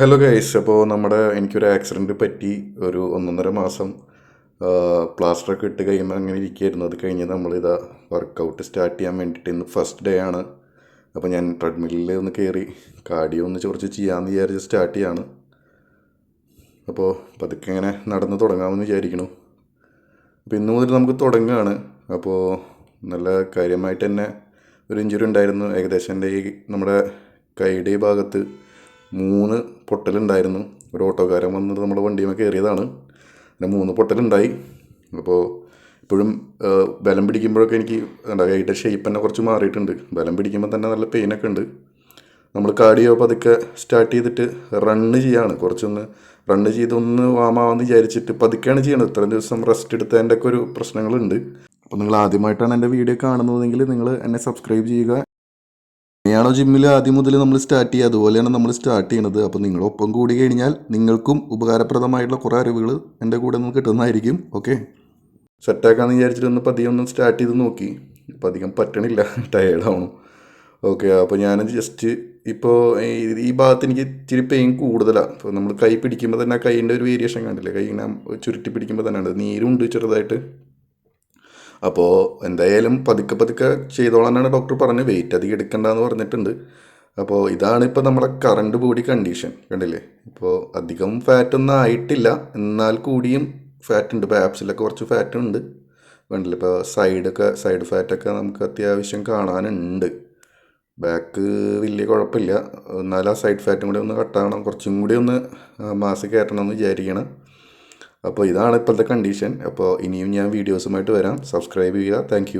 Hello guys അപ്പോൾ നമ്മുടെ എനിക്കൊരു ആക്സിഡന്റ് പറ്റി ഒരു ഒന്നൊന്നര മാസം പ്ലാസ്റ്ററൊക്കെ ഇട്ട് കഴിയുമ്പോൾ അങ്ങനെ ഇരിക്കുകയായിരുന്നു അത് കഴിഞ്ഞ് നമ്മളിതാ വർക്കൗട്ട് സ്റ്റാർട്ട് ചെയ്യാൻ വേണ്ടിയിട്ട് ഇന്ന് ഫസ്റ്റ് ഡേ ആണ്. അപ്പോൾ ഞാൻ ട്രെഡ്മില്ലിൽ ഒന്ന് കയറി കാർഡിയോ ഒന്ന് കുറച്ച് ചെയ്യാമെന്ന് വിചാരിച്ച് സ്റ്റാർട്ട് ചെയ്യാണ്. അപ്പോൾ പതുക്കെ ഇങ്ങനെ നടന്ന് തുടങ്ങാമെന്ന് വിചാരിക്കുന്നു. അപ്പോൾ ഇന്ന് മുതൽ നമുക്ക് തുടങ്ങുകയാണ് അപ്പോൾ നല്ല കാര്യമായിട്ട് തന്നെ ഒരു ഇഞ്ചുറി ഉണ്ടായിരുന്നു. ഏകദേശം എന്റെ ഈ നമ്മുടെ കൈയുടെ ഭാഗത്ത് മൂന്ന് പൊട്ടലുണ്ടായിരുന്നു. ഒരു ഓട്ടോക്കാരൻ വന്നിട്ട് നമ്മുടെ വണ്ടിയുമേ കയറിയതാണ്. പിന്നെ മൂന്ന് പൊട്ടലുണ്ടായി. അപ്പോൾ ഇപ്പോഴും ബലം പിടിക്കുമ്പോഴൊക്കെ എനിക്ക് എന്താ കൈയുടെ ഷേപ്പ് തന്നെ കുറച്ച് മാറിയിട്ടുണ്ട്. ബലം പിടിക്കുമ്പോൾ തന്നെ നല്ല പെയിനൊക്കെ ഉണ്ട്. നമ്മൾ കാർഡിയോ പതുക്കെ സ്റ്റാർട്ട് ചെയ്തിട്ട് റണ്ണ് ചെയ്യാണ്. കുറച്ചൊന്ന് റണ്ണ് ചെയ്തൊന്ന് വാമാവെന്ന് വിചാരിച്ചിട്ട് പതുക്കെയാണ് ചെയ്യണത്. ഇത്രയും ദിവസം റെസ്റ്റ് എടുത്തതിന്റെ ഒക്കെ ഒരു പ്രശ്നങ്ങളുണ്ട്. അപ്പോൾ നിങ്ങൾ ആദ്യമായിട്ടാണ് എന്റെ വീഡിയോ കാണുന്നതെങ്കിൽ നിങ്ങൾ എന്നെ സബ്സ്ക്രൈബ് ചെയ്യുക. എങ്ങനെയാണോ ജിമ്മിൽ ആദ്യം മുതൽ നമ്മൾ സ്റ്റാർട്ട് ചെയ്യുക അതുപോലെയാണ് നമ്മൾ സ്റ്റാർട്ട് ചെയ്യണത്. അപ്പോൾ നിങ്ങളൊപ്പം കൂടി കഴിഞ്ഞാൽ നിങ്ങൾക്കും ഉപകാരപ്രദമായിട്ടുള്ള കുറേ അറിവുകൾ എന്റെ കൂടെ നിന്ന് കിട്ടുന്നതായിരിക്കും. ഓക്കെ സെറ്റാക്കാന്ന് വിചാരിച്ചിട്ട് ഒന്ന് പതിയെ ഒന്ന് സ്റ്റാർട്ട് ചെയ്ത് നോക്കി. ഇപ്പം അധികം പറ്റണില്ല. ടയേർഡാവണം ഓക്കെ അപ്പോൾ ഞാൻ ജസ്റ്റ് ഇപ്പോൾ ഈ ഭാഗത്ത് എനിക്ക് ഇച്ചിരി പെയിൻ കൂടുതലാണ് അപ്പോൾ നമ്മൾ കൈ പിടിക്കുമ്പോൾ തന്നെ ആ കൈയിന്റെ ഒരു വേരിയേഷൻ കണ്ടില്ലേ? കൈ ഇങ്ങനെ ചുരുട്ടി പിടിക്കുമ്പോൾ തന്നെ ഉണ്ട് നീരുണ്ട് ചെറുതായിട്ട്. അപ്പോൾ എന്തായാലും പതുക്കെ പതുക്കെ ചെയ്തോളാനാണ് ഡോക്ടർ പറഞ്ഞത്. വെയിറ്റ് അധികം എടുക്കണ്ടെന്ന് പറഞ്ഞിട്ടുണ്ട്. അപ്പോൾ ഇതാണ് ഇപ്പോൾ നമ്മുടെ കറണ്ട് ബോഡി കണ്ടീഷൻ കണ്ടില്ലേ? ഇപ്പോൾ അധികം ഫാറ്റൊന്നും ആയിട്ടില്ല. എന്നാൽ കൂടിയും ഫാറ്റ് ഉണ്ട്. ഇപ്പോൾ ആപ്സിലൊക്കെ കുറച്ച് ഫാറ്റ് ഉണ്ട്. കണ്ടില്ലേ? ഇപ്പോൾ സൈഡൊക്കെ സൈഡ് ഫാറ്റൊക്കെ നമുക്ക് അത്യാവശ്യം കാണാനുണ്ട്. ബാക്ക് വലിയ കുഴപ്പമില്ല. എന്നാലും ആ സൈഡ് ഫാറ്റും കൂടി ഒന്ന് കട്ടാകണം കുറച്ചും കൂടി ഒന്ന് മാസ് കയറ്റണം എന്ന് വിചാരിക്കണം. അപ്പോൾ ഇതാണ് ഇപ്പോഴത്തെ കണ്ടീഷൻ അപ്പോൾ ഇനിയും ഞാൻ വീഡിയോസുമായിട്ട് വരാം. സബ്സ്ക്രൈബ് ചെയ്യുക. താങ്ക്